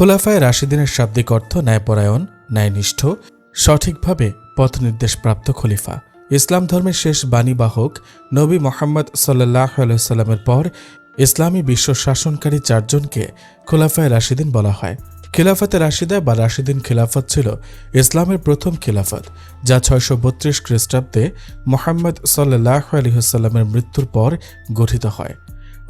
খোলাফায় রাশিদিনের শাব্দিক অর্থ ন্যায়পরায়ণ, ন্যায়নিষ্ঠ, সঠিকভাবে পথ নির্দেশপ্রাপ্ত খলিফা। ইসলাম ধর্মের শেষ বাণীবাহক নবী মোহাম্মদ সাল্লাহ আলাইসাল্লামের পর ইসলামী বিশ্ব শাসনকারী চারজনকে খোলাফায় রাশিদিন বলা হয়। খিলাফতে রাশিদা বা রাশিদিন খিলাফত ছিল ইসলামের প্রথম খিলাফত, যা ছয়শো বত্রিশ খ্রিস্টাব্দে মোহাম্মদ সাল্লাহ আলহিহাস্লামের মৃত্যুর পর গঠিত হয়।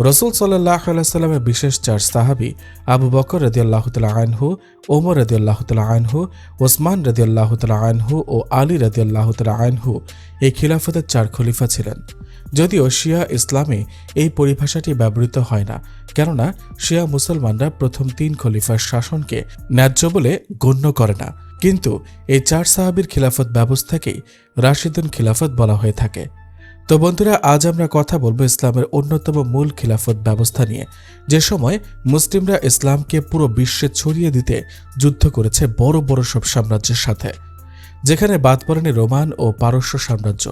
রসুল সাল্লাহ আলাইস্লামের বিশেষ চার সাহাবি আবু বকর রদিয়াল্লাহ তালা আনহু, ওমর রদিয়াল্লাহ তালা আনহু, ওসমান রদিয়াল্লাহ তালা আনহু ও আলী রদিয়াল্লাহ তালা আনহু এই খিলাফতের চার খলিফা ছিলেন। যদিও শিয়া ইসলামে এই পরিভাষাটি ব্যবহৃত হয় না, কেননা শিয়া মুসলমানরা প্রথম তিন খলিফার শাসনকে ন্যায্য বলে গণ্য করে না। কিন্তু এই চার সাহাবির খিলাফত ব্যবস্থাকেই রাশিদুন খিলাফত বলা হয়ে থাকে। তো বন্ধুরা, আজ আমরা কথা বলব ইসলামের অন্যতম মূল খিলাফত ব্যবস্থা নিয়ে। যে সময় মুসলিমরা ইসলামকে পুরো বিশ্বে ছড়িয়ে দিতে যুদ্ধ করেছে বড় বড় সব সাম্রাজ্যের সাথে, যেখানে বাদ পড়েনি রোমান ও পারস্য সাম্রাজ্য।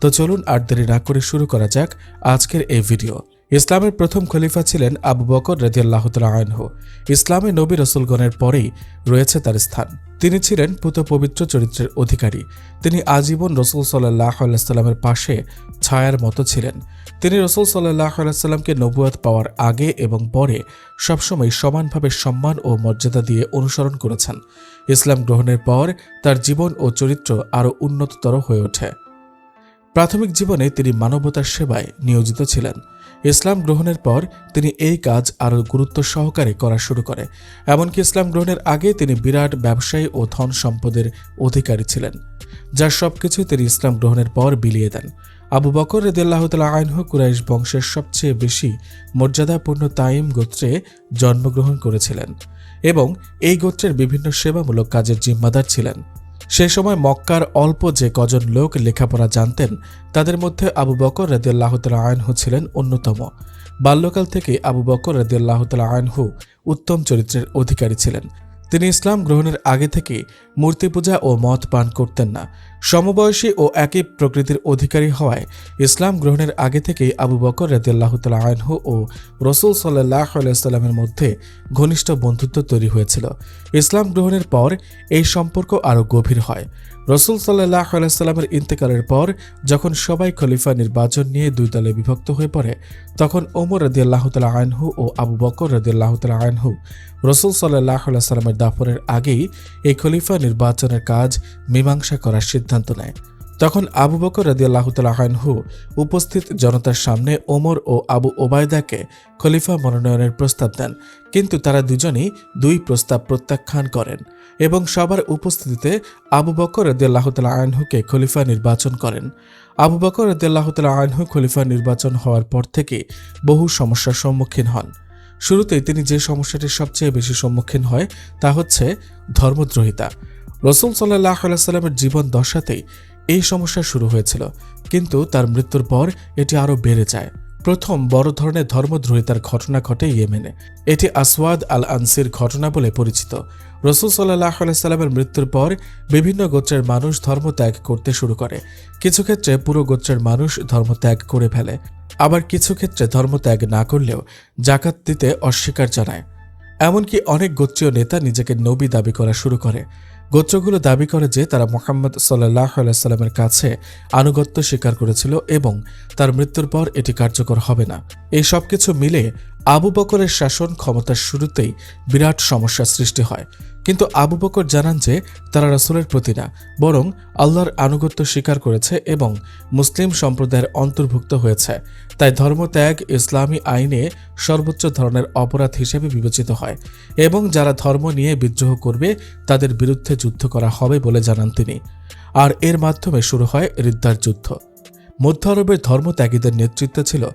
তো চলুন আর দেরি না করে শুরু করা যাক আজকের এই ভিডিও। ইসলামের প্রথম খলিফা ছিলেন আবু বকর রদিয়াল্লাহ আনহু। ইসলামে নবী রসুলগণের পরেই রয়েছে তার স্থান। তিনি ছিলেন পুত পবিত্র চরিত্রের অধিকারী। তিনি আজীবন রসুল সাল্লাহ আল্লাহামের পাশে ছায়ার মতো ছিলেন। তিনি রসুল সাল্লাহ আল্লাহামকে নবুয়াত পাওয়ার আগে এবং পরে সবসময় সমানভাবে সম্মান ও মর্যাদা দিয়ে অনুসরণ করেছেন। ইসলাম গ্রহণের পর তার জীবন ও চরিত্র আরও উন্নততর হয়ে ওঠে। প্রাথমিক জীবনে তিনি মানবতার সেবায় নিয়োজিত ছিলেন। ইসলাম গ্রহণের পর তিনি এই কাজ আরও গুরুত্ব সহকারে করা শুরু করে। এমনকি ইসলাম গ্রহণের আগে তিনি বিরাট ব্যবসায়ী ও ধন সম্পদের অধিকারী ছিলেন যার সবকিছু তিনি ইসলাম গ্রহণের পর বিলিয়ে দেন। আবু বকর তালা আইনহু কুরাইশ বংশের সবচেয়ে বেশি মর্যাদাপূর্ণ তাইম গোত্রে জন্মগ্রহণ করেছিলেন এবং এই গোত্রের বিভিন্ন সেবামূলক কাজের জিম্মাদার ছিলেন। সেই সময় মক্কার অল্প যে কজন লোক লেখাপড়া জানতেন, তাদের মধ্যে আবু বকর রদিয়াল্লাহ তালা আয়নহু ছিলেন অন্যতম। বাল্যকাল থেকে আবু বকর রদিয়াল্লাহ তালা আয়নহু উত্তম চরিত্রের অধিকারী ছিলেন। তিনি ইসলাম গ্রহণের আগে থেকে মূর্তি পূজা ও মদ পান করতেন না। সমবয়সী ও একই প্রকৃতির অধিকারী হওয়ায় ইসলাম গ্রহণের আগে থেকেই আবু বকর রাজিয়াল্লাহ তালা আনহু ও রসুল সাল্লাহ আলাইস্লামের মধ্যে ঘনিষ্ঠ বন্ধুত্ব তৈরি হয়েছিল। ইসলাম গ্রহণের পর এই সম্পর্ক আরও গভীর হয়। রসুল সাল্লাহ আলাইস্লামের ইন্তেকালের পর, যখন সবাই খলিফা নির্বাচন নিয়ে দুই দলে বিভক্ত হয়ে পড়ে, তখন ওমর রদিয়াল্লাহ তালা আইনহু ও আবু বকর রদিয়াল্লাহ তালা আইনহু রসুল সাল্লাহ আলাইস্লামের দাফনের আগেই এই খলিফা নির্বাচনের কাজ মীমাংসা করার সিদ্ধান্ত নেয়। তখন আবু বকর রাদিয়াল্লাহতালাহানহু উপস্থিত জনতার সামনে ওমর ও আবু ওবায়দাকে খলিফা মনোনয়নের প্রস্তাব দেন। কিন্তু তারা দুজনেই দুই প্রস্তাব প্রত্যাখ্যান করেন এবং সবার উপস্থিতিতে আবু বকর রদিয়াল্লাহতালা আনহুকে খলিফা নির্বাচন করেন। আবু বকর রদিয়াল্লাহতালা আনহু খলিফা নির্বাচন হওয়ার পর থেকে বহু সমস্যার সম্মুখীন হন। শুরুতেই তিনি যে সমস্যাটির সবচেয়ে বেশি সম্মুখীন হয় তা হচ্ছে ধর্মদ্রোহিতা। রসুল সাল্লাহ সাল্লামের জীবন দশাতেই এই সমস্যা শুরু হয়েছিল, কিন্তু তার মৃত্যুর পর এটি আরও বেড়ে যায়। প্রথম বড় ধরনের ধর্মদ্রোহিতার ঘটনা ঘটে ইয়েমেনে। এটি আসওয়াদ আল আনসির ঘটনা বলে পরিচিত। রসুল সাল্লাহ সাল্লামের মৃত্যুর পর বিভিন্ন গোত্রের মানুষ ধর্মত্যাগ করতে শুরু করে। কিছু ক্ষেত্রে পুরো গোত্রের মানুষ ধর্ম ত্যাগ করে ফেলে। আবার কিছু ক্ষেত্রে ধর্ম ত্যাগ না করলেও জাকাত দিতে অস্বীকার জানায়। এমনকি অনেক গোত্রীয় নেতা নিজেকে নবী দাবি করা শুরু করে। গোত্রগুলো দাবি করে যে তারা মোহাম্মদ সাল্লাহ আলাইস্লামের কাছে আনুগত্য স্বীকার করেছিল এবং তার মৃত্যুর পর এটি কার্যকর হবে না। এই সব কিছু মিলে আবু বকরের শাসন ক্ষমতার শুরুতেই বিরাট সমস্যার সৃষ্টি হয়। কিন্তু আবু বকর জানান যে, তারা রাসুলের প্রতি না, বরং আল্লাহর আনুগত্য স্বীকার করেছে এবং মুসলিম সম্প্রদায়ের অন্তর্ভুক্ত হয়েছে। তাই ধর্মত্যাগ ইসলামী আইনে সর্বোচ্চ ধরনের অপরাধ হিসেবে বিবেচিত হয় এবং যারা ধর্ম নিয়ে বিদ্রোহ করবে, তাদের বিরুদ্ধে যুদ্ধ করা হবে বলে জানান তিনি। আর এর মাধ্যমে শুরু হয় রিদ্দার যুদ্ধ। মধ্য আরবের ধর্মত্যাগীদের নেতৃত্বে ছিল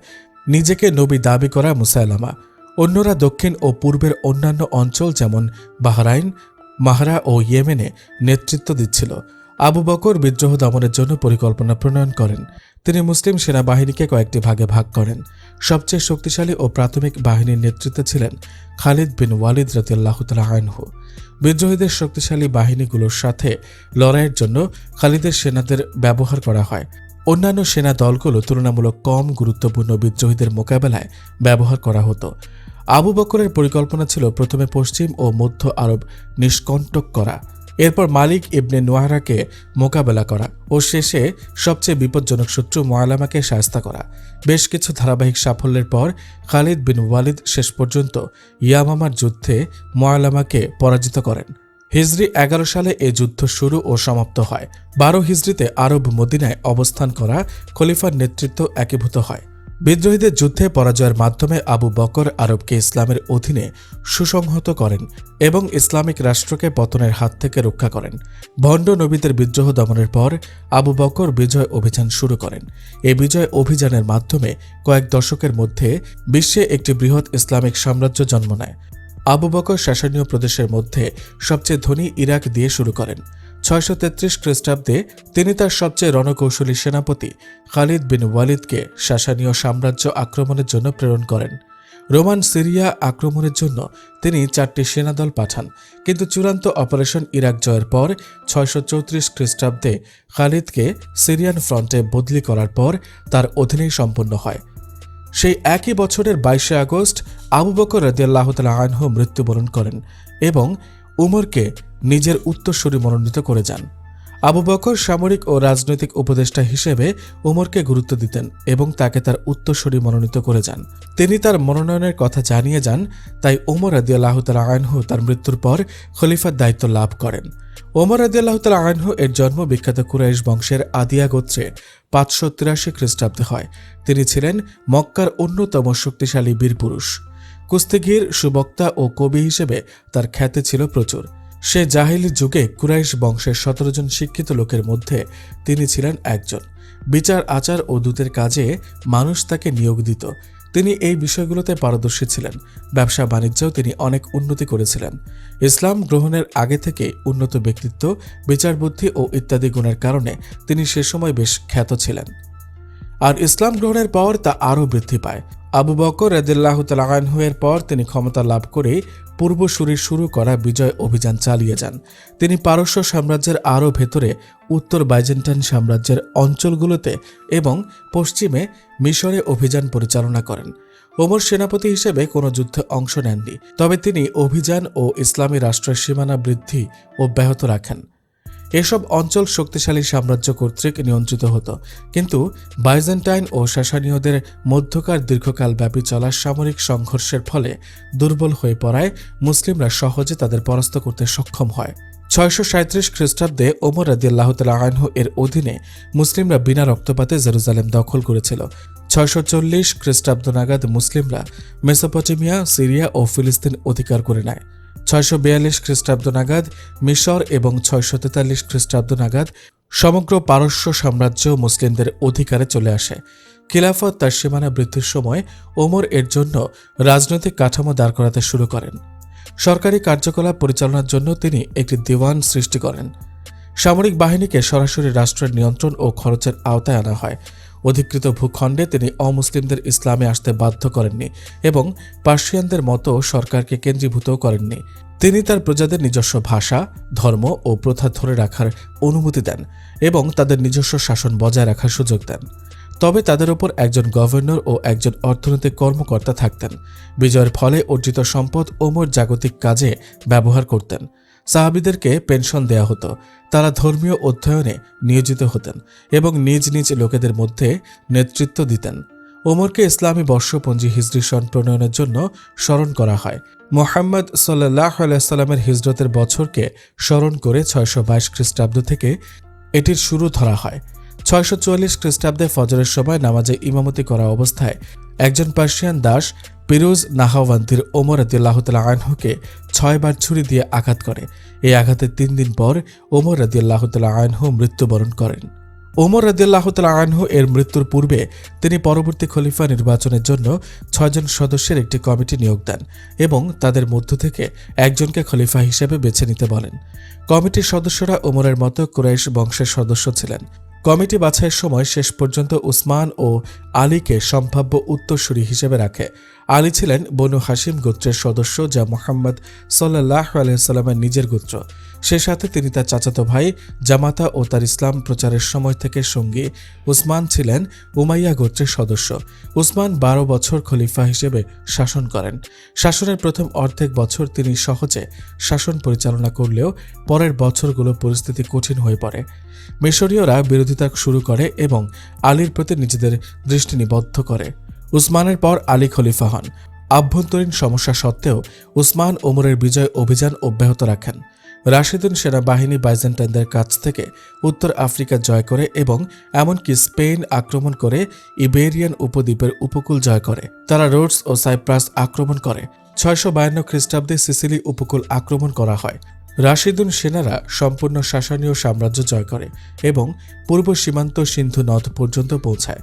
নিজেকে নবী দাবি করা মুসাইলামা, অন্যরা দক্ষিণ ও পূর্বের অন্যান্য অঞ্চল যেমন বাহরাইন, মাহরা ও ইয়েমেনে নেতৃত্ব দিচ্ছিল। আবু বকর বিদ্রোহ দমনের জন্য পরিকল্পনা প্রণয়ন করেন। তিনি মুসলিম সেনাবাহিনীকে কয়েকটি ভাগে ভাগ করেন। সবচেয়ে শক্তিশালী ও প্রাথমিক বাহিনীর নেতৃত্বে ছিলেন খালিদ বিন ওয়ালিদ রতিয়াল্লাহ আইনহু বিদ্রোহীদের শক্তিশালী বাহিনীগুলোর সাথে লড়াইয়ের জন্য খালিদের সেনাদের ব্যবহার করা হয়। অন্যান্য সেনা দলগুলো তুলনামূলক কম গুরুত্বপূর্ণ বিদ্রোহীদের মোকাবেলায় ব্যবহার করা হতো। আবু বকরের পরিকল্পনা ছিল প্রথমে পশ্চিম ও মধ্য আরব নিষ্কণ্টক করা, এরপর মালিক ইবনে নোয়ারাকে মোকাবেলা করা ও শেষে সবচেয়ে বিপজ্জনক শত্রু ময়ালামাকে সায়স্তা করা। বেশ কিছু ধারাবাহিক সাফল্যের পর খালিদ বিন ওয়ালিদ শেষ পর্যন্ত ইয়ামামার যুদ্ধে ময়ালামাকে পরাজিত করেন। হিজরি এগারো সালে এ যুদ্ধ শুরু ও সমাপ্ত হয়। বারো হিজরিতে আরব মদিনায় অবস্থান করা খলিফার নেতৃত্ব একীভূত হয়। বিদ্রোহীদের যুদ্ধে পরাজয়ের মাধ্যমে আবু বকর আরবকে ইসলামের অধীনে সুসংহত করেন এবং ইসলামিক রাষ্ট্রকে পতনের হাত থেকে রক্ষা করেন। ভণ্ড নবীদের বিদ্রোহ দমনের পর আবু বকর বিজয় অভিযান শুরু করেন। এই বিজয় অভিযানের মাধ্যমে কয়েক দশকের মধ্যে বিশ্বে একটি বৃহৎ ইসলামিক সাম্রাজ্য জন্ম নেয়। আবু বকর শাসনীয় প্রদেশের মধ্যে সবচেয়ে ধনী ইরাক দিয়ে শুরু করেন। ছয়শো তেত্রিশ খ্রিস্টাব্দে তিনি তার সবচেয়ে রণকৌশলী সেনাপতি খালিদ বিন ওয়ালিদকে শাসানীয় সাম্রাজ্য আক্রমণের জন্য প্রেরণ করেন। রোমান সিরিয়া আক্রমণের জন্য তিনি চারটি সেনাদল পাঠান, কিন্তু চূড়ান্ত অপারেশন ইরাক জয়ের পর ছয়শো চৌত্রিশ খ্রিস্টাব্দে খালিদকে সিরিয়ান ফ্রন্টে বদলি করার পর তার অধীনেই সম্পন্ন হয়। সেই একই বছরের বাইশে আগস্ট আবু বকর রদিয়াল্লাহ তালা আনহু মৃত্যুবরণ করেন এবং উমরকে নিজের উত্তরসূরি মনোনীত করে যান। আবু বকর সামরিক ও রাজনৈতিক উপদেষ্টা হিসেবে উমরকে গুরুত্ব দিতেন এবং তাকে তার উত্তরসূরি মনোনীত করে যান। তিনি তার মনোনয়নের কথা জানিয়ে যান, তাই ওমর রদিয়াল্লাহ তালা আনহু তার মৃত্যুর পর খলিফার দায়িত্ব লাভ করেন। ওমর রদিয়াল্লাহ তালা আনহু এর জন্ম বিখ্যাত কুরাইশ বংশের আদিয়া গোত্রে পাঁচশো তিরাশি খ্রিস্টাব্দে হয়। তিনি ছিলেন মক্কার অন্যতম শক্তিশালী বীরপুরুষ কুস্তিগির, সুবক্তা ও কবি হিসেবে তার খ্যাতি ছিল প্রচুর। সে জাহিলি যুগে কুরাইশ বংশের সতেরো জন শিক্ষিত লোকের মধ্যে তিনি ছিলেন একজন। বিচার, আচার ও দূতের কাজে মানুষ তাকে নিয়োগ দিত। তিনি এই বিষয়গুলোতে পারদর্শী ছিলেন। ব্যবসা বাণিজ্যেও তিনি অনেক উন্নতি করেছিলেন। ইসলাম গ্রহণের আগে থেকে উন্নত ব্যক্তিত্ব বিচার বুদ্ধি ও ইত্যাদি গুণের কারণে তিনি সে সময় বেশ খ্যাত ছিলেন। আর ইসলাম গ্রহণের পর তা আরও বৃদ্ধি পায়। আবু বকর রদিল্লাহ তালাহু এর পর তিনি ক্ষমতা লাভ করে পূর্বসূরির শুরু করা বিজয় অভিযান চালিয়ে যান। তিনি পারস্য সাম্রাজ্যের আরও ভেতরে, উত্তর বাইজেন্টাইন সাম্রাজ্যের অঞ্চলগুলোতে এবং পশ্চিমে মিশরে অভিযান পরিচালনা করেন। ওমর সেনাপতি হিসেবে কোনো যুদ্ধে অংশ নেননি, তবে তিনি অভিযান ও ইসলামী রাষ্ট্রের সীমানা বৃদ্ধি অব্যাহত রাখেন। এসব অঞ্চল শক্তিশালী সাম্রাজ্য কর্তৃক নিয়ন্ত্রিত হতো। কিন্তু বাইজেন্টাইন ও শাসানীয়দের মধ্যকার দীর্ঘকাল ব্যাপী চলা সামরিক সংঘর্ষের ফলে দুর্বল হয়ে পড়ায় মুসলিমরা সহজে তাদের পরাস্ত করতে সক্ষম হয়। ছয়শো সাঁত্রিশ খ্রিস্টাব্দে ওমর রাদিয়াল্লাহ আনহু এর অধীনে মুসলিমরা বিনা রক্তপাতে জেরুজালেম দখল করেছিল। ছয়শো চল্লিশ খ্রিস্টাব্দ নাগাদ মুসলিমরা মেসোপটেমিয়া, সিরিয়া ও ফিলিস্তিন অধিকার করে নেয়। ছয়শো বিয়াল্লিশ খ্রিস্টাব্দ নাগাদ মিশর এবং ছয়শো তেতাল্লিশ খ্রিস্টাব্দ নাগাদ সমগ্র পারস্য সাম্রাজ্য মুসলিমদের অধিকারে চলে আসে। খিলাফত তার সীমানা বৃদ্ধির সময় ওমর এর জন্য রাজনৈতিক কাঠামো দাঁড় করাতে শুরু করেন। সরকারি কার্যকলাপ পরিচালনার জন্য তিনি একটি দিওয়ান সৃষ্টি করেন। সামরিক বাহিনীকে সরাসরি রাষ্ট্রের নিয়ন্ত্রণ ও খরচের আওতায় আনা হয়। অধিকৃত ভূখণ্ডে তিনি অমুসলিমদের ইসলামে আসতে বাধ্য করেননি এবং পার্সিয়ানদের মতো সরকারকে কেন্দ্রীভূত করেননি। তিনি তার প্রজাদের নিজস্ব ভাষা, ধর্ম ও প্রথা ধরে রাখার অনুমতি দেন এবং তাদের নিজস্ব শাসন বজায় রাখার সুযোগ দেন। তবে তাদের ওপর একজন গভর্নর ও একজন অর্থনৈতিক কর্মকর্তা থাকতেন। বিজয়ের ফলে অর্জিত সম্পদ ওমর জাগতিক কাজে ব্যবহার করতেন। সাহাবিদেরকে পেনশন দেয়া হতো তারা ধর্মীয় অধ্যয়নে নিয়োজিত হতেন এবং নিজ নিজ লোকেদের মধ্যে নেতৃত্ব দিতেন। ওমরকে ইসলামী বর্ষপঞ্জি হিজরি সন প্রণয়নের জন্য স্মরণ করা হয়। মোহাম্মদ সাল্লাহ আলাইসাল্লামের হিজরতের বছরকে স্মরণ করে ছয়শো বাইশ খ্রিস্টাব্দ থেকে এটির শুরু ধরা হয়। ছয়শো চুয়াল্লিশ খ্রিস্টাব্দে ফজরের সময় নামাজে ইমামতি করা অবস্থায় একজন পার্সিয়ান দাস পিরোজ নাহাওয়ান্তির ওমর রদিল্লাহ তালা আনহুকে ছয়বার ছুরি দিয়ে আঘাত করে। এই আঘাতের তিন দিন পর ওমর রদিয়াল্লাহ তালা আনহু মৃত্যুবরণ করেন। ওমর রদিয়াল্লাহ তালা আনহু এর মৃত্যুর পূর্বে তিনি পরবর্তী খলিফা নির্বাচনের জন্য ছয়জন সদস্যের একটি কমিটি নিয়োগ দেন এবং তাদের মধ্য থেকে একজনকে খলিফা হিসেবে বেছে নিতে বলেন। কমিটির সদস্যরা ওমরের মতো কুরাইশ বংশের সদস্য ছিলেন। কমিটি বাছাইয়ের সময় শেষ পর্যন্ত উসমান ও আলীকে সম্ভাব্য উত্তরসূরি হিসেবে রাখে। আলী ছিলেন বনু হাসিম গোত্রের সদস্য, যা মোহাম্মদ সাল্লাহ আলাইসাল্লামের নিজের গোত্র। সে সাথে তিনি তার চাচাতো ভাই জামাতা ও তার ইসলাম প্রচারের সময় থেকে সঙ্গী উসমান ছিলেন উমাইয়া গোত্রের সদস্য। উসমান বারো বছর খলিফা হিসেবে শাসন করেন। শাসনের প্রথম অর্ধেক বছর তিনি সহজে শাসন পরিচালনা করলেও পরের বছরগুলো পরিস্থিতি কঠিন হয়ে পড়ে। মিশরীয়রা বিরোধিতা শুরু করে এবং আলীর প্রতি নিজেদের দৃষ্টি নিবদ্ধ করে। উসমানের পর আলী খলিফা হন। আভ্যন্তরীণ সমস্যা সত্ত্বেও উসমান ওমরের বিজয় অভিযান অব্যাহত রাখেন। রাশিদুন সেনাবাহিনী বাইজেন্টাইনদের কাছ থেকে উত্তর আফ্রিকা জয় করে এবং এমনকি স্পেন আক্রমণ করে ইবেরিয়ান উপদ্বীপের উপকূল জয় করে। তারা রোডস ও সাইপ্রাস আক্রমণ করে। ছয়শো বায়ান্ন খ্রিস্টাব্দে সিসিলি উপকূল আক্রমণ করা হয়। রাশিদুন সেনারা সম্পূর্ণ শাসনীয় সাম্রাজ্য জয় করে এবং পূর্ব সীমান্ত সিন্ধু নদ পর্যন্ত পৌঁছায়।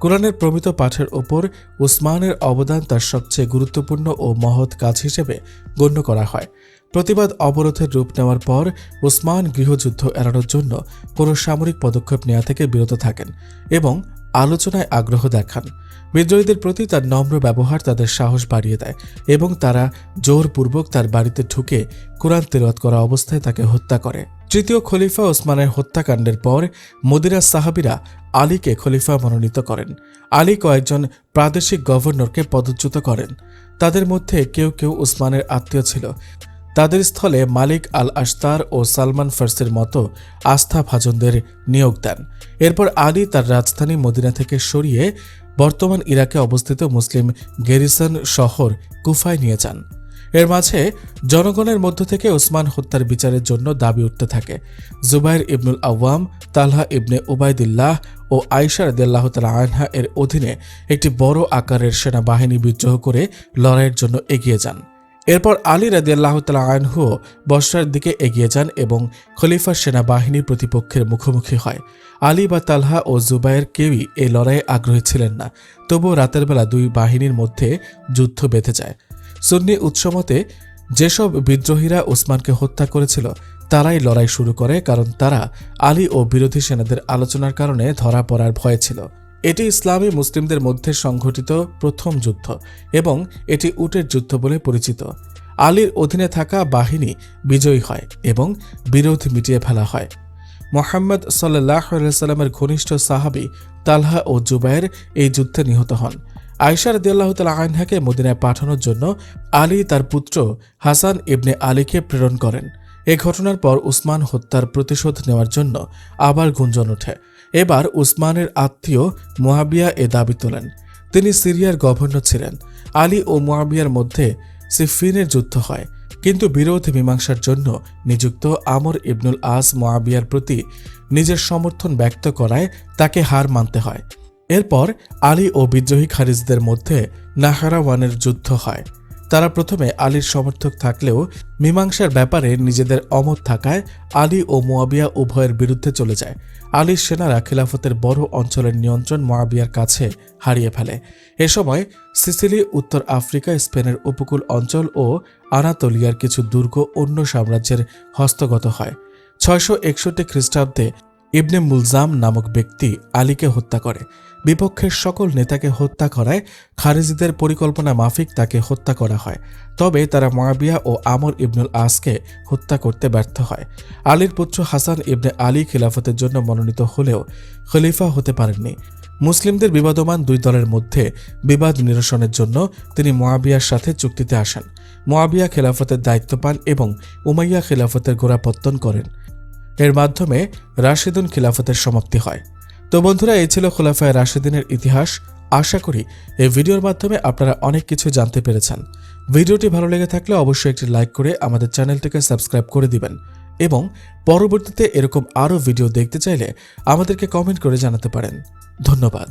কোরআনের প্রমিত পাঠের ওপর উসমানের অবদান তার সবচেয়ে গুরুত্বপূর্ণ ও মহৎ কাজ হিসেবে গণ্য করা হয়। প্রতিবাদ অবরোধের রূপ নেওয়ার পর উসমান গৃহযুদ্ধ এড়ানোর জন্য কোনো সামরিক পদক্ষেপ নেওয়া থেকে বিরত থাকেন এবং আলোচনায় আগ্রহ দেখান। বিদ্রোহীদের প্রতি তার নম্র ব্যবহার তাদের সাহস বাড়িয়ে দেয় এবং তারা জোরপূর্বক তার বাড়িতে ঢুকে কোরআন তেরোয়াত করা অবস্থায় তাকে হত্যা করে। তৃতীয় খলিফা ওসমানের হত্যাকাণ্ডের পর মদিরা সাহাবিরা আলীকে খলিফা মনোনীত করেন। আলী কয়েকজন প্রাদেশিক গভর্নরকে পদচ্যুত করেন। তাদের মধ্যে কেউ কেউ উসমানের আত্মীয় ছিল। তাদের স্থলে মালিক আল আশতার ও সালমান ফার্সের মতো আস্থাভাজনদের নিয়োগ দেন। এরপর আলী তার রাজধানী মদিনা থেকে সরিয়ে বর্তমান ইরাকে অবস্থিত মুসলিম গেরিসন শহর কুফায় নিয়ে যান। এর মাঝে জনগণের মধ্য থেকে ওসমান হত্যার বিচারের জন্য দাবি উঠতে থাকে। জুবাইর ইবনুল আওয়াম, তালহা ইবনে উবায়দুল্লাহ ও আয়সা রদিয়াল্লাহ তালা আনহা এর অধীনে একটি বড় আকারের সেনাবাহিনী বিদ্রোহ করে লড়াইয়ের জন্য এগিয়ে যান। এরপর আলী রাদিয়াল্লাহ তালা আনহুও বসরার দিকে এগিয়ে যান এবং খলিফার সেনাবাহিনী প্রতিপক্ষের মুখোমুখি হয়। আলী বা তালহা ও জুবাইয়ের কেউই এই লড়াইয়ে আগ্রহী ছিলেন না, তবুও রাতের বেলা দুই বাহিনীর মধ্যে যুদ্ধ বেঁধে যায়। সুন্নি উৎসমতে যেসব বিদ্রোহীরা ওসমানকে হত্যা করেছিল, তারাই লড়াই শুরু করে কারণ তারা আলী ও বিরোধী সেনাদের আলোচনার কারণে ধরা পড়ার ভয় ছিল। এটি ইসলামী মুসলিমদের মধ্যে সংঘটিত প্রথম যুদ্ধ এবং এটি উটের যুদ্ধ বলে পরিচিত। আলীর অধীনে থাকা বাহিনী বিজয়ী হয় এবং বিরোধ মিটিয়ে ফেলা হয়। মোহাম্মদ সাল্লাহ সাল্লামের ঘনিষ্ঠ সাহাবি তালহা ও জুবাইর এই যুদ্ধে নিহত হন। আয়সা রদিয়াল্লাহ তালা আনহাকে মদিনায় পাঠানোর জন্য আলী তার পুত্র হাসান ইবনে আলীকে প্রেরণ করেন। এ ঘটনার পর উসমান হত্যার প্রতিশোধ নেওয়ার জন্য আবার গুঞ্জন ওঠে। এবার উসমানের আত্মীয় মোয়াবিয়া এ দাবি তোলেন। তিনি সিরিয়ার গভর্নর ছিলেন। আলী ও মোয়াবিয়ার মধ্যে সিফিনের যুদ্ধ হয়, কিন্তু বিরোধ মীমাংসার জন্য নিযুক্ত আমর ইবনুল আস মোয়াবিয়ার প্রতি নিজের সমর্থন ব্যক্ত করায় তাকে হার মানতে হয়। এরপর আলী ও বিদ্রোহী খারিজদের মধ্যে নাহারাওয়ানের যুদ্ধ হয়। তারা প্রথমে আলীর সমর্থক থাকলেও মীমাংসার ব্যাপারে নিজেদের অমত থাকায় আলী ও মোয়াবিয়া উভয়ের বিরুদ্ধে চলে যায়। আলীর সেনারা খিলাফতের বড় অঞ্চলের নিয়ন্ত্রণ মোয়াবিয়ার কাছে হারিয়ে ফেলে। এ সময় সিসিলি, উত্তর আফ্রিকা, স্পেনের উপকূল অঞ্চল ও আনাতোলিয়ার কিছু দুর্গ অন্য সাম্রাজ্যের হস্তগত হয়। ছয়শো একষট্টি খ্রিস্টাব্দে ইবনে মুলজাম নামক ব্যক্তি আলীকে হত্যা করে। বিপক্ষের সকল নেতাকে হত্যা করায় খারেজিদের পরিকল্পনা মাফিক তাকে হত্যা করা হয়। তবে তারা ময়াবিয়া ও আমর ইবনুল আসকে হত্যা করতে ব্যর্থ হয়। আলীর পুত্র হাসান ইবনে আলী খিলাফতের জন্য মনোনীত হলেও খলিফা হতে পারেননি। মুসলিমদের বিবাদমান দুই দলের মধ্যে বিবাদ নিরসনের জন্য তিনি মোয়াবিয়ার সাথে চুক্তিতে আসেন। মোয়াবিয়া খেলাফতের দায়িত্ব পান এবং উমাইয়া খেলাফতের গোড়াপত্তন করেন। এর মাধ্যমে রাশিদুন খিলাফতের সমাপ্তি হয়। তো বন্ধুরা, এই ছিল খোলাফায় রাশিদিনের ইতিহাস। আশা করি এই ভিডিওর মাধ্যমে আপনারা অনেক কিছু জানতে পেরেছেন। ভিডিওটি ভালো লেগে থাকলে অবশ্যই একটি লাইক করে আমাদের চ্যানেলটিকে সাবস্ক্রাইব করে দিবেন এবং পরবর্তীতে এরকম আরও ভিডিও দেখতে চাইলে আমাদেরকে কমেন্ট করে জানাতে পারেন। ধন্যবাদ।